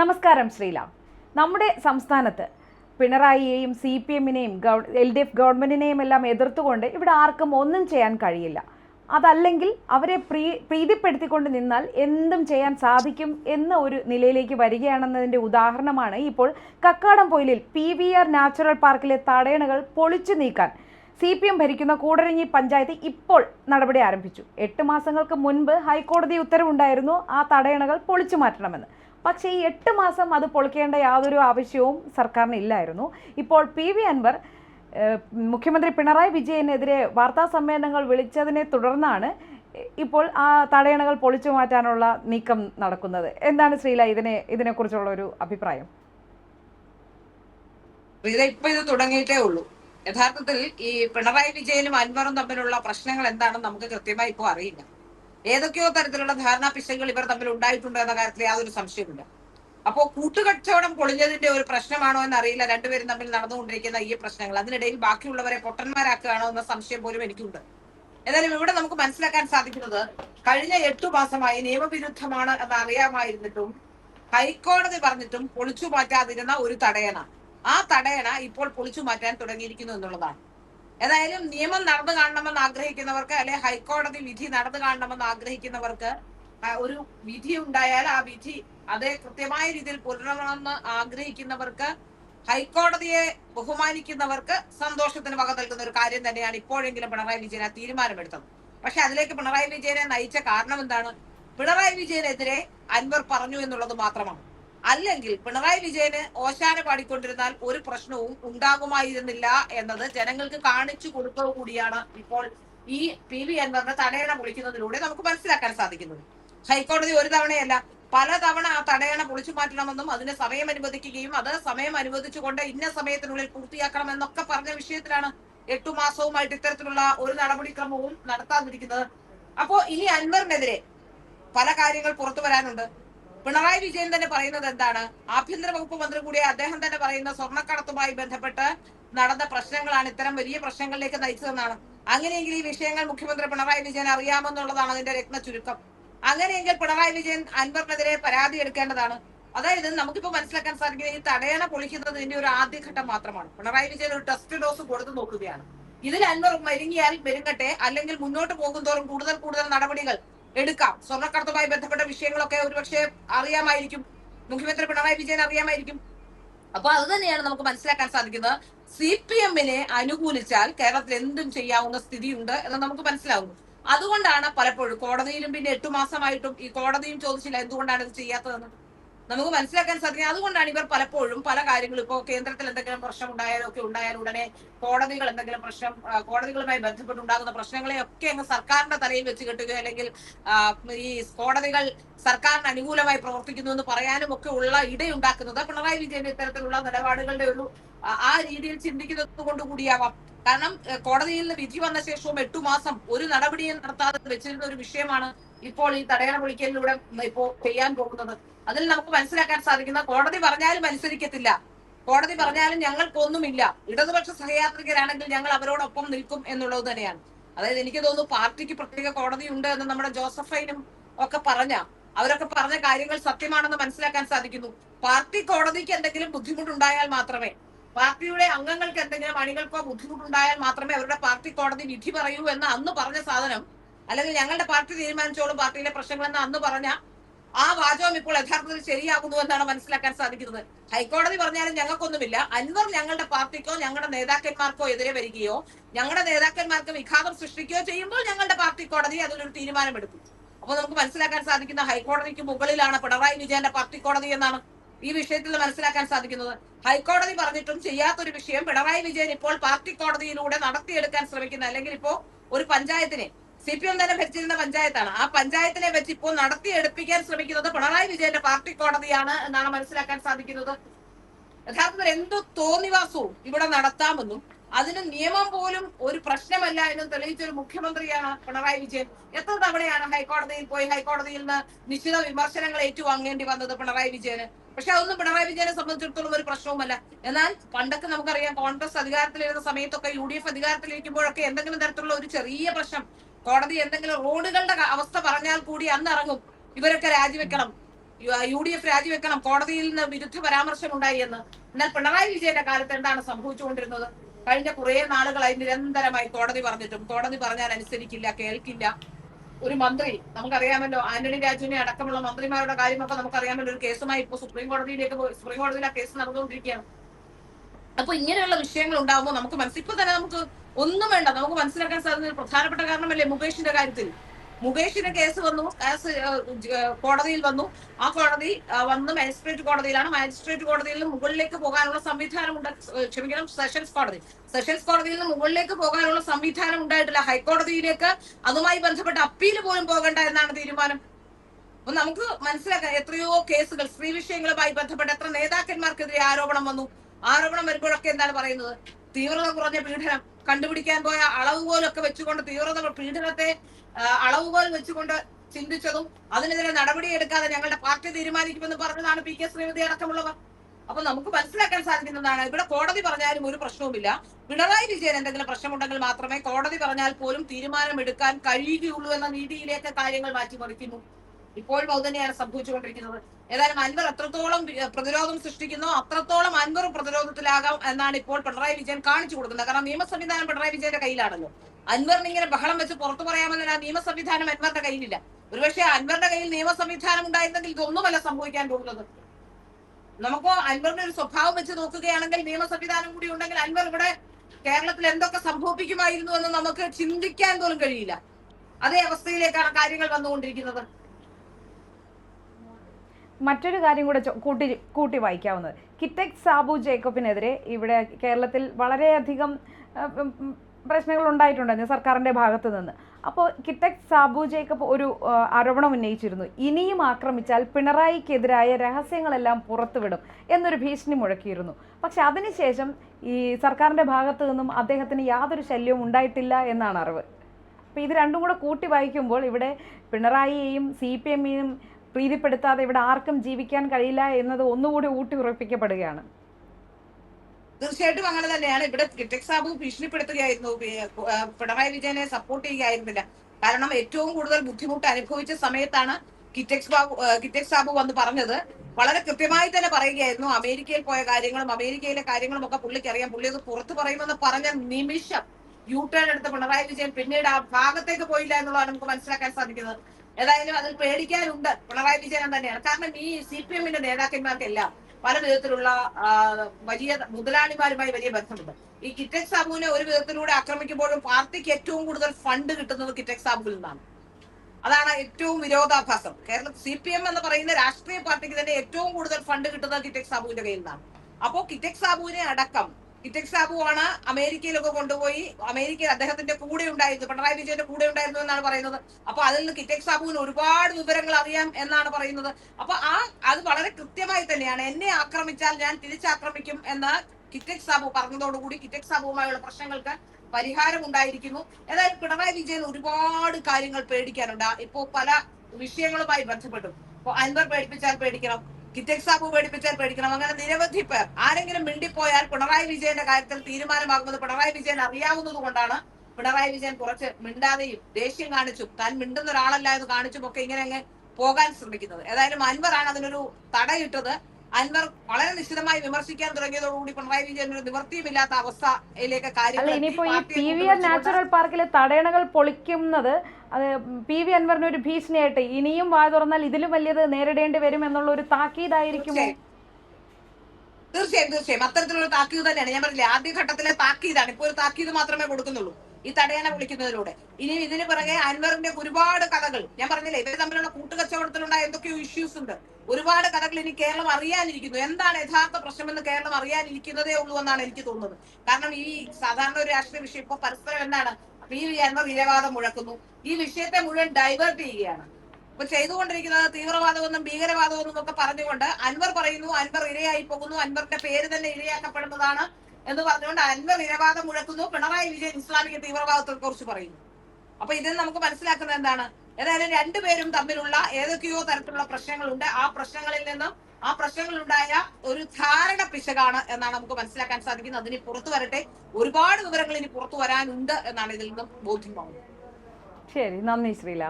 നമസ്കാരം ശ്രീല. നമ്മുടെ സംസ്ഥാനത്ത് പിണറായിയെയും സി പി എമ്മിനെയും എൽ ഡി എഫ് ഗവൺമെന്റിനെയും എല്ലാം എതിർത്തുകൊണ്ട് ഇവിടെ ആർക്കും ഒന്നും ചെയ്യാൻ കഴിയില്ല. അതല്ലെങ്കിൽ അവരെ പ്രീ പ്രീതിപ്പെടുത്തിക്കൊണ്ട് നിന്നാൽ എന്തും ചെയ്യാൻ സാധിക്കും എന്ന ഒരു നിലയിലേക്ക് വരികയാണെന്നതിന്റെ ഉദാഹരണമാണ് ഇപ്പോൾ കക്കാടം പൊയിലിൽ പി വി ആർ നാച്ചുറൽ പാർക്കിലെ തടയണകൾ പൊളിച്ചു നീക്കാൻ. സി പി എം ഭരിക്കുന്ന കൂടരഞ്ഞി പഞ്ചായത്ത് ഇപ്പോൾ നടപടി ആരംഭിച്ചു. എട്ട് മാസങ്ങൾക്ക് മുൻപ് ഹൈക്കോടതി ഉത്തരവുണ്ടായിരുന്നു ആ തടയണകൾ പൊളിച്ചു മാറ്റണമെന്ന്. പക്ഷേ ഈ എട്ട് മാസം അത് പൊളിക്കേണ്ട യാതൊരു ആവശ്യവും സർക്കാരിന് ഇല്ലായിരുന്നു. ഇപ്പോൾ പി വി അൻവർ മുഖ്യമന്ത്രി പിണറായി വിജയനെതിരെ വാർത്താ സമ്മേളനങ്ങൾ വിളിച്ചതിനെ തുടർന്നാണ് ഇപ്പോൾ ആ തടയണകൾ പൊളിച്ചു മാറ്റാനുള്ള നീക്കം നടക്കുന്നത്. എന്താണ് ശ്രീല ഇതിനെ ഇതിനെക്കുറിച്ചുള്ള ഒരു അഭിപ്രായം? ശ്രീല ഇപ്പൊ ഇത് തുടങ്ങിയിട്ടേ ഉള്ളൂ. യഥാർത്ഥത്തിൽ ഈ പിണറായി വിജയനും അൻവറും തമ്മിലുള്ള പ്രശ്നങ്ങൾ എന്താണെന്ന് നമുക്ക് കൃത്യമായി ഇപ്പോൾ അറിയില്ല. ഏതൊക്കെയോ തരത്തിലുള്ള ധാരണാ പിശകുകൾ ഇവർ തമ്മിൽ ഉണ്ടായിട്ടുണ്ട് എന്ന കാര്യത്തിൽ യാതൊരു സംശയമില്ല അപ്പോ കൂട്ടുകച്ചവടം പൊളിഞ്ഞതിന്റെ ഒരു പ്രശ്നമാണോ എന്ന് അറിയില്ല രണ്ടുപേരും തമ്മിൽ നടന്നുകൊണ്ടിരിക്കുന്ന ഈ പ്രശ്നങ്ങൾ. അതിനിടയിൽ ബാക്കിയുള്ളവരെ പൊട്ടന്മാരാക്കുകയാണോ എന്ന സംശയം പോലും എനിക്കുണ്ട്. ഏതായാലും ഇവിടെ നമുക്ക് മനസ്സിലാക്കാൻ സാധിക്കുന്നത് കഴിഞ്ഞ എട്ടു മാസമായി നിയമവിരുദ്ധമാണ് എന്ന് അറിയാമായിരുന്നിട്ടും ഹൈക്കോടതി പറഞ്ഞിട്ടും പൊളിച്ചു മാറ്റാതിരുന്ന ഒരു തടയണ. ആ തടയണ ഇപ്പോൾ പൊളിച്ചു മാറ്റാൻ തുടങ്ങിയിരിക്കുന്നു എന്നുള്ളതാണ്. ഏതായാലും നിയമം നടന്നു കാണണമെന്ന് ആഗ്രഹിക്കുന്നവർക്ക് അല്ലെ ഹൈക്കോടതി വിധി നടന്നു കാണണമെന്ന് ആഗ്രഹിക്കുന്നവർക്ക് ഒരു വിധി ഉണ്ടായാൽ ആ വിധി അത് കൃത്യമായ രീതിയിൽ പുലരണമെന്ന് ആഗ്രഹിക്കുന്നവർക്ക് ഹൈക്കോടതിയെ ബഹുമാനിക്കുന്നവർക്ക് സന്തോഷത്തിന് വക നൽകുന്ന ഒരു കാര്യം തന്നെയാണ് ഇപ്പോഴെങ്കിലും പിണറായി വിജയൻ ആ തീരുമാനമെടുത്തത്. പക്ഷെ അതിലേക്ക് പിണറായി വിജയനെ നയിച്ച കാരണം എന്താണ്? പിണറായി വിജയനെതിരെ അൻവർ പറഞ്ഞു എന്നുള്ളത് മാത്രമാണ്. അല്ലെങ്കിൽ പിണറായി വിജയന് ഓശാന പാടിക്കൊണ്ടിരുന്നാൽ ഒരു പ്രശ്നവും ഉണ്ടാകുമായിരുന്നില്ല എന്നത് ജനങ്ങൾക്ക് കാണിച്ചു കൊടുക്കുക കൂടിയാണ് ഇപ്പോൾ ഈ പി വി അൻവറിന്റെ തടയണ പൊളിക്കുന്നതിലൂടെ നമുക്ക് മനസ്സിലാക്കാൻ സാധിക്കുന്നത്. ഹൈക്കോടതി ഒരു തവണയല്ല പല തവണ ആ തടയണ പൊളിച്ചു മാറ്റണമെന്നും അതിന് സമയം അനുവദിക്കുകയും അത് സമയം അനുവദിച്ചുകൊണ്ട് ഇന്ന സമയത്തിനുള്ളിൽ പൂർത്തിയാക്കണമെന്നൊക്കെ പറഞ്ഞ വിഷയത്തിലാണ് എട്ടു മാസവുമായിട്ട് ഇത്തരത്തിലുള്ള ഒരു നടപടിക്രമവും നടത്താതിരിക്കുന്നത്. അപ്പോ ഇനി അൻവറിനെതിരെ പല കാര്യങ്ങൾ പുറത്തു വരാനുണ്ട്. പിണറായി വിജയൻ തന്നെ പറയുന്നത് എന്താണ്? ആഭ്യന്തര വകുപ്പ് മന്ത്രി കൂടിയ അദ്ദേഹം തന്നെ പറയുന്ന സ്വർണക്കടത്തുമായി ബന്ധപ്പെട്ട് നടന്ന പ്രശ്നങ്ങളാണ് ഇത്തരം വലിയ പ്രശ്നങ്ങളിലേക്ക് നയിച്ചതെന്നാണ്. അങ്ങനെയെങ്കിൽ ഈ വിഷയങ്ങൾ മുഖ്യമന്ത്രി പിണറായി വിജയൻ അറിയാമെന്നുള്ളതാണ് അതിന്റെ രത്ന ചുരുക്കം. അങ്ങനെയെങ്കിൽ പിണറായി വിജയൻ അൻവറിനെതിരെ പരാതി എടുക്കേണ്ടതാണ്. അതായത് നമുക്കിപ്പോ മനസ്സിലാക്കാൻ സാധിക്കുന്നത് ഈ തടയണ പൊളിക്കുന്നത് ഇതിന്റെ ഒരു ആദ്യഘട്ടം മാത്രമാണ്. പിണറായി വിജയൻ ഒരു ടെസ്റ്റ് ഡോസ് കൊടുത്തു നോക്കുകയാണ്. ഇതിൽ അൻവർ മെരുങ്ങിയാൽ മെരുങ്ങട്ടെ അല്ലെങ്കിൽ മുന്നോട്ട് പോകുന്തോറും കൂടുതൽ കൂടുതൽ നടപടികൾ എടുക്കാം. സ്വർണക്കടത്തുമായി ബന്ധപ്പെട്ട വിഷയങ്ങളൊക്കെ ഒരുപക്ഷെ അറിയാമായിരിക്കും. മുഖ്യമന്ത്രി പിണറായി വിജയൻ അറിയാമായിരിക്കും. അപ്പൊ അത് തന്നെയാണ് നമുക്ക് മനസ്സിലാക്കാൻ സാധിക്കുന്നത്. സി പി എമ്മിനെ അനുകൂലിച്ചാൽ കേരളത്തിൽ എന്തും ചെയ്യാവുന്ന സ്ഥിതിയുണ്ട് എന്ന് നമുക്ക് മനസ്സിലാവുന്നു. അതുകൊണ്ടാണ് പലപ്പോഴും കോടതിയിലും പിന്നെ എട്ടു മാസമായിട്ടും ഈ കോടതിയും ചോദിച്ചില്ല എന്തുകൊണ്ടാണ് ഇത് ചെയ്യാത്തതെന്ന്. നമുക്ക് മനസ്സിലാക്കാൻ സാധിക്കും. അതുകൊണ്ടാണ് ഇവർ പലപ്പോഴും പല കാര്യങ്ങളും ഇപ്പോൾ കേന്ദ്രത്തിൽ എന്തെങ്കിലും പ്രശ്നം ഉണ്ടായാലും ഒക്കെ ഉണ്ടായാൽ ഉടനെ കോടതികൾ എന്തെങ്കിലും പ്രശ്നം കോടതികളുമായി ബന്ധപ്പെട്ടുണ്ടാകുന്ന പ്രശ്നങ്ങളെ ഒക്കെ അങ്ങ് സർക്കാരിന്റെ തലയിൽ വെച്ച് കെട്ടുകയോ അല്ലെങ്കിൽ ഈ കോടതികൾ സർക്കാരിന് അനുകൂലമായി പ്രവർത്തിക്കുന്നു എന്ന് പറയാനും ഒക്കെ ഉള്ള ഇടയുണ്ടാക്കുന്നത് പിണറായി വിജയന്റെ ഇത്തരത്തിലുള്ള നിലപാടുകളുടെ ഒരു ആ, രീതിയിൽ ചിന്തിക്കുന്നത് കൊണ്ട് കൂടിയാവാം. കാരണം കോടതിയിൽ നിന്ന് വിധി വന്ന ശേഷവും എട്ടു മാസം ഒരു നടപടിയും നടത്താതെ വെച്ചിരുന്ന ഒരു വിഷയമാണ് ഇപ്പോൾ ഈ തടയണ പൊളിക്കലിലൂടെ ഇപ്പോ ചെയ്യാൻ പോകുന്നത്. അതിൽ നമുക്ക് മനസ്സിലാക്കാൻ സാധിക്കുന്ന കോടതി പറഞ്ഞാലും അനുസരിക്കത്തില്ല. കോടതി പറഞ്ഞാലും ഞങ്ങൾക്കൊന്നുമില്ല. ഇടതുപക്ഷ സഹയാത്രികരാണെങ്കിൽ ഞങ്ങൾ അവരോടൊപ്പം നിൽക്കും എന്നുള്ളത് തന്നെയാണ്. അതായത് എനിക്ക് തോന്നുന്നു പാർട്ടിക്ക് പ്രത്യേക കോടതി ഉണ്ട് എന്ന് നമ്മുടെ ജോസഫൈനും ഒക്കെ പറഞ്ഞ അവരൊക്കെ പറഞ്ഞ കാര്യങ്ങൾ സത്യമാണെന്ന് മനസ്സിലാക്കാൻ സാധിക്കുന്നു. പാർട്ടി കോടതിക്ക് എന്തെങ്കിലും ബുദ്ധിമുട്ടുണ്ടായാൽ മാത്രമേ പാർട്ടിയുടെ അംഗങ്ങൾക്ക് എന്തെങ്കിലും അണികൾക്കോ ബുദ്ധിമുട്ടുണ്ടായാൽ മാത്രമേ അവരുടെ പാർട്ടി കോടതി വിധി പറയൂ എന്ന് അന്ന് പറഞ്ഞ സാധനം അല്ലെങ്കിൽ ഞങ്ങളുടെ പാർട്ടി തീരുമാനിച്ചോളും പാർട്ടിയിലെ പ്രശ്നങ്ങൾ എന്ന് അന്ന് പറഞ്ഞ ആ വാചകം ഇപ്പോൾ യഥാർത്ഥത്തിൽ ശരിയാകുന്നു എന്നാണ് മനസ്സിലാക്കാൻ സാധിക്കുന്നത്. ഹൈക്കോടതി പറഞ്ഞാലും ഞങ്ങൾക്കൊന്നുമില്ല. അൻവർ ഞങ്ങളുടെ പാർട്ടിക്കോ ഞങ്ങളുടെ നേതാക്കന്മാർക്കോ എതിരെ വരികയോ ഞങ്ങളുടെ നേതാക്കന്മാർക്ക് വിഘാതം സൃഷ്ടിക്കുകയോ ചെയ്യുമ്പോൾ ഞങ്ങളുടെ പാർട്ടി കോടതി അതിലൊരു തീരുമാനമെടുക്കും. അപ്പോൾ നമുക്ക് മനസ്സിലാക്കാൻ സാധിക്കുന്ന ഹൈക്കോടതിക്ക് മുകളിലാണ് പിണറായി വിജയന്റെ പാർട്ടി കോടതി എന്നാണ് ഈ വിഷയത്തിൽ മനസ്സിലാക്കാൻ സാധിക്കുന്നത്. ഹൈക്കോടതി പറഞ്ഞിട്ടും ചെയ്യാത്തൊരു വിഷയം പിണറായി വിജയൻ ഇപ്പോൾ പാർട്ടി കോടതിയിലൂടെ നടത്തിയെടുക്കാൻ ശ്രമിക്കുന്ന അല്ലെങ്കിൽ ഇപ്പോ ഒരു പഞ്ചായത്തിനെ സി പി എം തന്നെ ഭരിച്ചിരുന്ന പഞ്ചായത്താണ്. ആ പഞ്ചായത്തിനെ വെച്ച് ഇപ്പോൾ നടത്തിയെടുപ്പിക്കാൻ ശ്രമിക്കുന്നത് പിണറായി വിജയന്റെ പാർട്ടി കോടതിയാണ് എന്നാണ് മനസ്സിലാക്കാൻ സാധിക്കുന്നത്. യഥാർത്ഥത്തിൽ എന്തോ തോന്നിവാസവും ഇവിടെ നടത്താമെന്നും അതിന് നിയമം പോലും ഒരു പ്രശ്നമല്ല എന്ന് തെളിയിച്ച ഒരു മുഖ്യമന്ത്രിയാണ് പിണറായി വിജയൻ. എത്ര തവണയാണ് ഹൈക്കോടതിയിൽ പോയി ഹൈക്കോടതിയിൽ നിന്ന് നിശ്ചിത വിമർശനങ്ങൾ ഏറ്റുവാങ്ങേണ്ടി വന്നത് പിണറായി വിജയന്? പക്ഷെ അതൊന്നും പിണറായി വിജയനെ സംബന്ധിച്ചിടത്തോളം ഒരു പ്രശ്നവുമല്ല. എന്നാൽ പണ്ടൊക്കെ നമുക്കറിയാം കോൺഗ്രസ് അധികാരത്തിലിരുന്ന സമയത്തൊക്കെ യു ഡി എഫ് അധികാരത്തിലിരിക്കുമ്പോഴൊക്കെ എന്തെങ്കിലും തരത്തിലുള്ള ഒരു ചെറിയ പ്രശ്നം കോടതി എന്തെങ്കിലും റോഡുകളുടെ അവസ്ഥ പറഞ്ഞാൽ കൂടി അന്ന് ഇറങ്ങും ഇവരൊക്കെ രാജിവെക്കണം. യു ഡി എഫ് രാജിവെക്കണം. കോടതിയിൽ നിന്ന് വിരുദ്ധ പരാമർശം ഉണ്ടായി എന്ന്. എന്നാൽ പിണറായി വിജയന്റെ കാലത്ത് എന്താണ് സംഭവിച്ചുകൊണ്ടിരുന്നത്? കഴിഞ്ഞ കുറെ നാളുകളായി നിരന്തരമായി കോടതി പറഞ്ഞിട്ടും കോടതി പറഞ്ഞാൽ അനുസരിക്കില്ല കേൾക്കില്ല. ഒരു മന്ത്രി നമുക്കറിയാമല്ലോ ആന്റണി രാജുവിനെ അടക്കമുള്ള മന്ത്രിമാരുടെ കാര്യമൊക്കെ നമുക്കറിയാമല്ലോ ഒരു കേസുമായി ഇപ്പോൾ സുപ്രീം കോടതിയിലേക്ക് പോയി സുപ്രീം കോടതിയിൽ ആ കേസ് നടന്നുകൊണ്ടിരിക്കുകയാണ്. അപ്പൊ ഇങ്ങനെയുള്ള വിഷയങ്ങൾ ഉണ്ടാകുമ്പോൾ നമുക്ക് മനസ്സിൽ ഇപ്പൊ തന്നെ നമുക്ക് ഒന്നും വേണ്ട നമുക്ക് മനസ്സിലാക്കാൻ സാധിക്കുന്ന പ്രധാനപ്പെട്ട കാരണമല്ലേ മുകേഷിന്റെ കാര്യത്തിൽ? മുകേഷിന്റെ കേസ് വന്നു. കേസ് കോടതിയിൽ വന്നു. ആ കോടതി വന്ന് മജിസ്ട്രേറ്റ് കോടതിയിലാണ്. മജിസ്ട്രേറ്റ് കോടതിയിൽ നിന്ന് മുകളിലേക്ക് പോകാനുള്ള സംവിധാനം ഉണ്ട് ഏഹ്, ക്ഷമിക്കണം സെഷൻസ് കോടതി. സെഷൻസ് കോടതിയിൽ നിന്ന് മുകളിലേക്ക് പോകാനുള്ള സംവിധാനം ഉണ്ടായിട്ടില്ല. ഹൈക്കോടതിയിലേക്ക് അതുമായി ബന്ധപ്പെട്ട അപ്പീൽ പോലും പോകണ്ട എന്നാണ് തീരുമാനം. അപ്പൊ നമുക്ക് മനസ്സിലാക്കാം എത്രയോ കേസുകൾ സ്ത്രീ വിഷയങ്ങളുമായി ബന്ധപ്പെട്ട എത്ര നേതാക്കന്മാർക്കെതിരെ ആരോപണം വന്നു. ആരോപണം വരുമ്പോഴൊക്കെ എന്താണ് പറയുന്നത്? തീവ്രത കുറഞ്ഞ പീഡനം കണ്ടുപിടിക്കാൻ പോയ അളവ് പോലൊക്കെ വെച്ചുകൊണ്ട് തീവ്രത പീഡനത്തെ അളവ് അളവുകോൽ വെച്ചുകൊണ്ട് ചിന്തിച്ചതും അതിനെതിരെ നടപടിയെടുക്കാതെ ഞങ്ങളുടെ പാർട്ടി തീരുമാനിക്കുമെന്ന് പറഞ്ഞതാണ് പി കെ ശ്രീമതി അടക്കമുള്ളവർ. അപ്പൊ നമുക്ക് മനസ്സിലാക്കാൻ സാധിക്കുന്നതാണ് ഇവിടെ കോടതി പറഞ്ഞാലും ഒരു പ്രശ്നവുമില്ല. പിണറായി വിജയൻ എന്തെങ്കിലും പ്രശ്നമുണ്ടെങ്കിൽ മാത്രമേ കോടതി പറഞ്ഞാൽ പോലും തീരുമാനമെടുക്കാൻ കഴിയുകയുള്ളൂ എന്ന രീതിയിലേക്ക് കാര്യങ്ങൾ മാറ്റിമറിക്കുന്നു. ഇപ്പോഴും അത് തന്നെയാണ് സംഭവിച്ചുകൊണ്ടിരിക്കുന്നത്. ഏതായാലും അൻവർ എത്രത്തോളം പ്രതിരോധം സൃഷ്ടിക്കുന്നു അത്രത്തോളം അൻവർ പ്രതിരോധത്തിലാകാം എന്നാണ് ഇപ്പോൾ പിണറായി വിജയൻ കാണിച്ചു കൊടുക്കുന്നത്. കാരണം നിയമ സംവിധാനം പിണറായി വിജയന്റെ കയ്യിലാണല്ലോ. അൻവറിന് ഇങ്ങനെ ബഹളം വെച്ച് പുറത്തു പറയാമെന്ന നിയമ സംവിധാനം അൻവറിന്റെ കയ്യിലില്ല. ഒരുപക്ഷെ അൻവറിന്റെ കയ്യിൽ നിയമ സംവിധാനം ഉണ്ടായിരുന്നെങ്കിൽ ഇതൊന്നുമല്ല സംഭവിക്കാൻ പോകുന്നത്. നമുക്ക് അൻവറിന്റെ ഒരു സ്വഭാവം വെച്ച് നോക്കുകയാണെങ്കിൽ നിയമ സംവിധാനം കൂടി ഉണ്ടെങ്കിൽ അൻവർ ഇവിടെ കേരളത്തിൽ എന്തൊക്കെ സംഭവിക്കുമായിരുന്നു എന്ന് നമുക്ക് ചിന്തിക്കാൻ പോലും കഴിയില്ല. അതേ അവസ്ഥയിലേക്കാണ് കാര്യങ്ങൾ വന്നുകൊണ്ടിരിക്കുന്നത്. മറ്റൊരു കാര്യം കൂടെ കൂട്ടി കൂട്ടി വായിക്കാവുന്നത്. കിറ്റെക് സാബു ജേക്കബിനെതിരെ ഇവിടെ കേരളത്തിൽ വളരെയധികം പ്രശ്നങ്ങൾ ഉണ്ടായിട്ടുണ്ടായിരുന്നു സർക്കാരിന്റെ ഭാഗത്ത് നിന്ന്. അപ്പോൾ കിറ്റക് സാബു ജേക്കബ് ഒരു ആരോപണം ഉന്നയിച്ചിരുന്നു. ഇനിയും ആക്രമിച്ചാൽ പിണറായിക്കെതിരായ രഹസ്യങ്ങളെല്ലാം പുറത്തുവിടും എന്നൊരു ഭീഷണി മുഴക്കിയിരുന്നു. പക്ഷെ അതിനുശേഷം ഈ സർക്കാരിന്റെ ഭാഗത്തു നിന്നും അദ്ദേഹത്തിന് യാതൊരു ശല്യവും ഉണ്ടായിട്ടില്ല എന്നാണ് അറിവ്. അപ്പോൾ ഇത് രണ്ടും കൂടെ കൂട്ടി വായിക്കുമ്പോൾ ഇവിടെ പിണറായിയെയും സി പി എമ്മിനെയും പ്രീതിപ്പെടുത്താതെ ഇവിടെ ആർക്കും ജീവിക്കാൻ കഴിയില്ല എന്നത് ഒന്നുകൂടി ഊട്ടി ഉറപ്പിക്കപ്പെടുകയാണ് തീർച്ചയായിട്ടും അങ്ങനെ തന്നെയാണ്. ഇവിടെ കിറ്റക് സാബു ഭീഷണിപ്പെടുത്തുകയായിരുന്നു. പിണറായി വിജയനെ സപ്പോർട്ട് ചെയ്യുകയായിരുന്നില്ല. കാരണം ഏറ്റവും കൂടുതൽ ബുദ്ധിമുട്ട് അനുഭവിച്ച സമയത്താണ് കിറ്റക്സ് ബാബു കിറ്റക്സ് കിറ്റക് സാബു വന്ന് പറഞ്ഞത്. വളരെ കൃത്യമായി തന്നെ പറയുകയായിരുന്നു. അമേരിക്കയിൽ പോയ കാര്യങ്ങളും അമേരിക്കയിലെ കാര്യങ്ങളും ഒക്കെ പുള്ളിക്ക് അറിയാം. പുള്ളി അത് പുറത്തു പറയുമെന്ന് പറഞ്ഞ നിമിഷം യു ടേൺ എടുത്ത പിണറായി വിജയൻ പിന്നീട് ആ ഭാഗത്തേക്ക് പോയില്ല എന്നുള്ളതാണ് നമുക്ക് മനസ്സിലാക്കാൻ സാധിക്കുന്നത്. ഏതായാലും അതിൽ പേടിക്കാനുണ്ട്. പിണറായി വിജയൻ തന്നെയാണ്. കാരണം ഈ സി പി എമ്മിന്റെ നേതാക്കന്മാർക്കെല്ലാം പല വിധത്തിലുള്ള വലിയ മുതലാളിമാരുമായി വലിയ ബന്ധമുണ്ട്. ഈ കിറ്റക് സാബുവിനെ ഒരു വിധത്തിലൂടെ ആക്രമിക്കുമ്പോഴും പാർട്ടിക്ക് ഏറ്റവും കൂടുതൽ ഫണ്ട് കിട്ടുന്നത് കിറ്റക് സാബുവിൽ നിന്നാണ്. അതാണ് ഏറ്റവും വിരോധാഭാസം. കേരള സി പി എം എന്ന് പറയുന്ന രാഷ്ട്രീയ പാർട്ടിക്ക് തന്നെ ഏറ്റവും കൂടുതൽ ഫണ്ട് കിട്ടുന്നത് കിറ്റക് സാബുവിന്റെ കയ്യിൽ നിന്നാണ്. അപ്പോ കിറ്റക് സാബുവിനെ അടക്കം കിറ്റക് സാബുവാണ് അമേരിക്കയിലൊക്കെ കൊണ്ടുപോയി. അമേരിക്കയിൽ അദ്ദേഹത്തിന്റെ കൂടെ ഉണ്ടായിരുന്നു. പിണറായി വിജയന്റെ കൂടെ ഉണ്ടായിരുന്നു എന്നാണ് പറയുന്നത്. അപ്പൊ അതിൽ നിന്ന് കിറ്റക് സാബുവിന് ഒരുപാട് വിവരങ്ങൾ അറിയാം എന്നാണ് പറയുന്നത്. അപ്പൊ ആ അത് വളരെ കൃത്യമായി തന്നെയാണ്. എന്നെ ആക്രമിച്ചാൽ ഞാൻ തിരിച്ചാക്രമിക്കും എന്ന് കിറ്റക് സാബു പറഞ്ഞതോടുകൂടി കിറ്റക് സാബുവുമായുള്ള പ്രശ്നങ്ങൾക്ക് പരിഹാരം ഉണ്ടായിരിക്കുന്നു. ഏതായാലും പിണറായി വിജയൻ ഒരുപാട് കാര്യങ്ങൾ പേടിക്കാനുണ്ട്. ഇപ്പോ പല വിഷയങ്ങളുമായി ബന്ധപ്പെട്ടു. അൻവർ പേടിപ്പിച്ചാൽ പേടിക്കണം. കിറ്റക് സാബു പേടിപ്പിച്ചാൽ പേടിക്കണം. അങ്ങനെ നിരവധി പേർ ആരെങ്കിലും മിണ്ടിപ്പോയാൽ പിണറായി വിജയന്റെ കാര്യത്തിൽ തീരുമാനമാകുന്നത് പിണറായി വിജയൻ അറിയാവുന്നത് കൊണ്ടാണ്. പിണറായി വിജയൻ കുറച്ച് മിണ്ടാതെയും ദേഷ്യം കാണിച്ചും താൻ മിണ്ടുന്ന ഒരാളല്ല എന്ന് കാണിച്ചും ഒക്കെ ഇങ്ങനെ അങ്ങ് പോകാൻ ശ്രമിക്കുന്നത്. ഏതായാലും അൻവറാണ് അതിനൊരു തടയിട്ടത്. അൻവർ വളരെ നിശ്ചിതമായി വിമർശിക്കാൻ തുടങ്ങിയതോടുകൂടി പിണറായി വിജയൻ ഒരു നിവൃത്തിയുമില്ലാത്ത അവസ്ഥയിലേക്ക് കാര്യം കാര്യങ്ങൾ ഇനിയിപ്പോൾ ഈ പാർട്ടിയെ പി വി ആർ നാച്ചുറൽ പാർക്കിലെ തടയണകൾ പൊളിക്കുന്നത് അത് പി വി അൻവറിന് ഒരു ഭീഷണിയായിട്ട് ഇനിയും വാ തുറന്നാൽ ഇതിലും വലിയത് നേരിടേണ്ടി വരും എന്നുള്ള ഒരു താക്കീതായിരിക്കും തീർച്ചയായും. തീർച്ചയായും അത്തരത്തിലുള്ള താക്കീത് തന്നെയാണ്. ഞാൻ പറഞ്ഞില്ലേ ആദ്യഘട്ടത്തിലെ താക്കീതാണ്. ഇപ്പൊ ഒരു താക്കീത് മാത്രമേ കൊടുക്കുന്നുള്ളൂ ഈ തടയണ വിളിക്കുന്നതിലൂടെ ഇനി ഇതിന് പിറകെ അൻവറിന്റെ ഒരുപാട് കഥകൾ ഞാൻ പറഞ്ഞില്ലേ ഇവർ തമ്മിലുള്ള കൂട്ടുകച്ചവടത്തിലുണ്ടായ എന്തൊക്കെയോ ഇഷ്യൂസ് ഉണ്ട്. ഒരുപാട് കഥകൾ ഇനി കേരളം അറിയാനിരിക്കുന്നു. എന്താണ് യഥാർത്ഥ പ്രശ്നമെന്ന് കേരളം അറിയാനിരിക്കുന്നതേ ഉള്ളൂ എന്നാണ് എനിക്ക് തോന്നുന്നത്. കാരണം ഈ സാധാരണ ഒരു രാഷ്ട്രീയ വിഷയം ഇപ്പൊ പരസ്പരം എന്താണ്? പി എന്ന അൻവർ മുഴക്കുന്നു. ഈ വിഷയത്തെ മുഴുവൻ ഡൈവേർട്ട് ചെയ്യുകയാണ്. ഇപ്പൊ ചെയ്തുകൊണ്ടിരിക്കുന്നത് തീവ്രവാദമെന്നും ഭീകരവാദമെന്നും ഒക്കെ പറഞ്ഞുകൊണ്ട് അൻവർ പറയുന്നു അൻവർ ഇരയായി പോകുന്നു അൻവറിന്റെ പേര് തന്നെ ഇരയാക്കപ്പെടുന്നതാണ് എന്ന് പറഞ്ഞുകൊണ്ട് അൻവർ ഇരവാദം മുഴക്കുന്നു. പിണറായി വിജയൻ ഇസ്ലാമിക തീവ്രവാദത്തെ കുറിച്ച് പറയുന്നു. അപ്പൊ ഇതിൽ നമുക്ക് മനസ്സിലാക്കുന്നത് എന്താണ്? ഏതായാലും രണ്ടുപേരും തമ്മിലുള്ള ഏതൊക്കെയോ തരത്തിലുള്ള പ്രശ്നങ്ങളുണ്ട്. ആ പ്രശ്നങ്ങളിൽ നിന്നും ആ പ്രശ്നങ്ങളുണ്ടായ ഒരു ധാരണ പിശകാണ് എന്നാണ് നമുക്ക് മനസ്സിലാക്കാൻ സാധിക്കുന്നത്. അതിന് പുറത്തു വരട്ടെ. ഒരുപാട് വിവരങ്ങൾ ഇനി പുറത്തു വരാനുണ്ട് എന്നാണ് ഇതിൽ നിന്നും ബോധ്യമാവുന്നത്. ശരി. നന്ദി ശ്രീല.